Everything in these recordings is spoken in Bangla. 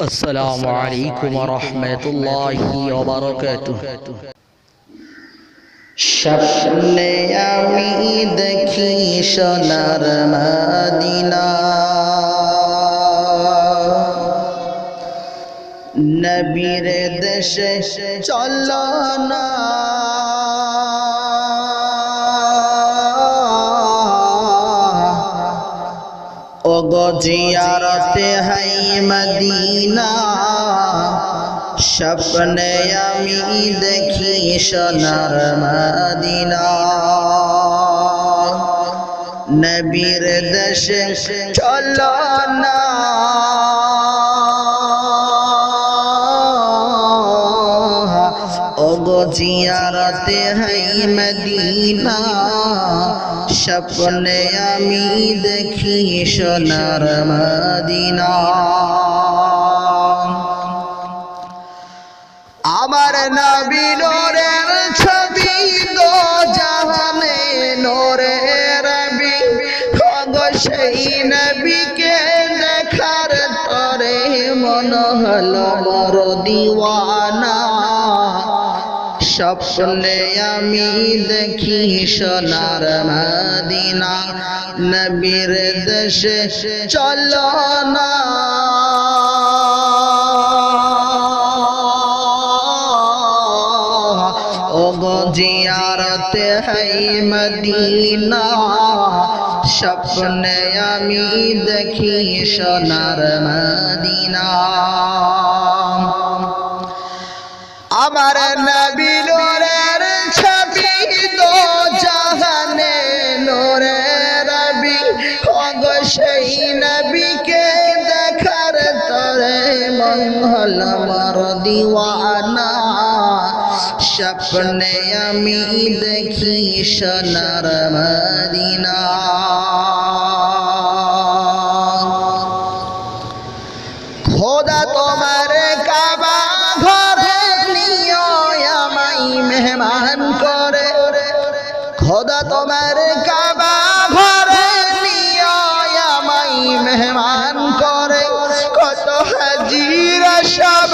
আসসালামু আলাইকুম রহমতুল্লাহি স্বপ্নে আমি দেখি সোনার মদিনা। নবীর দেশে চলনা না ও গো জিয়ারতে হাই মদিনা স্বপ্নে আমি দেখি সোনার মদিনা। নবীর দেশে চলো জিয়ারতে হাই মদিনা, স্বপ্নে আমি দেখি সোনার মদিনা। আমার নবী নোরের ছবি গো জাহানে নোরে রবি। গো সেই নবীকে দেখার তরে মন হলো মর দিওয়ানা। স্বপ্নে আমি দেখি সোনার মদিনা। নবীর দেশে চলো না। জিয়ারতে হাই মদিনা। স্বপ্নে আমি দেখি সোনার মদিনা। সেই নবীকে দেখার তরে মঙ্গল মর দিওয়ানা। স্বপ্নে আমি দেখি সোনার মদিনা। মেহমান করে। খোদা তোমার কাবা ঘরে মেহমান করে, কত হাজিরা সব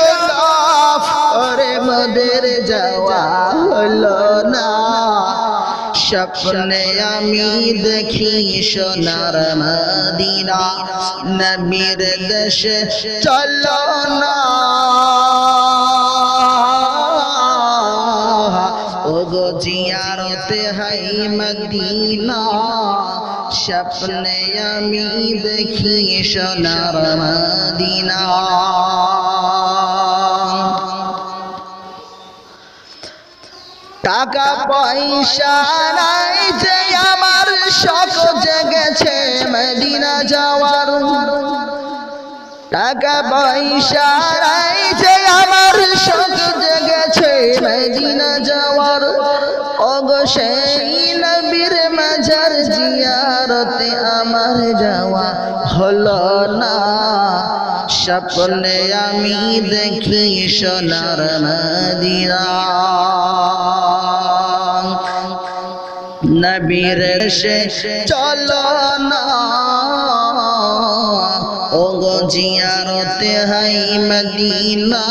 করে মদের যাওয়া হলো না। স্বপ্নে আমি দেখি সোনার মদিনা, নবীর দেশে চলো না। ও গো জিয়ারতে হাই মদিনা স্বপ্নে আমি দেখি সোনার মদিনা। টাকা পয়সা নাই যে আমার শখ জেগেছে মদিনা যাওয়ার। টাকা পয়সা নাই যে জিয়ারতে আমার যাওয়া হলো না। স্বপ্নে আমি দেখি সোনার মদিনা। নবীর সে চলো না। ও গো জিয়ারতে হাই মদিনা।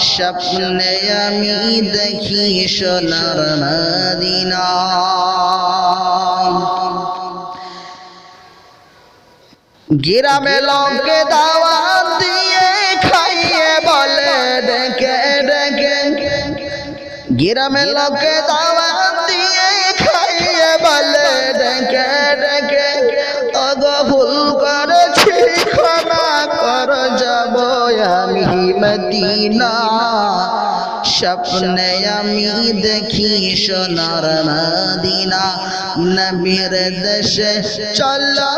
স্বপ্নে আমি দেখি সোনার মদিনা। গ্রামে লোকে দাওয়াত দিয়ে খাইয়ে বলে, ডেকে ডেকে। গ্রামে লোকে দাওয়াত দিয়ে খাইয়ে বলে, ডেকে ডেকে। অগ ভুল করেছি, ক্ষমা কর, যাব আমি মদিনা। স্বপ্নে আমি দেখি সোনার মদিনা। নবীর দেশে চলো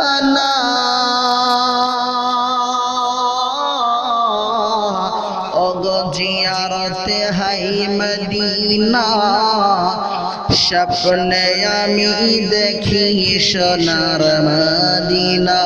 জিয়ারতে হাই মদিনা। স্বপ্নে আমি দেখি সোনার মদিনা।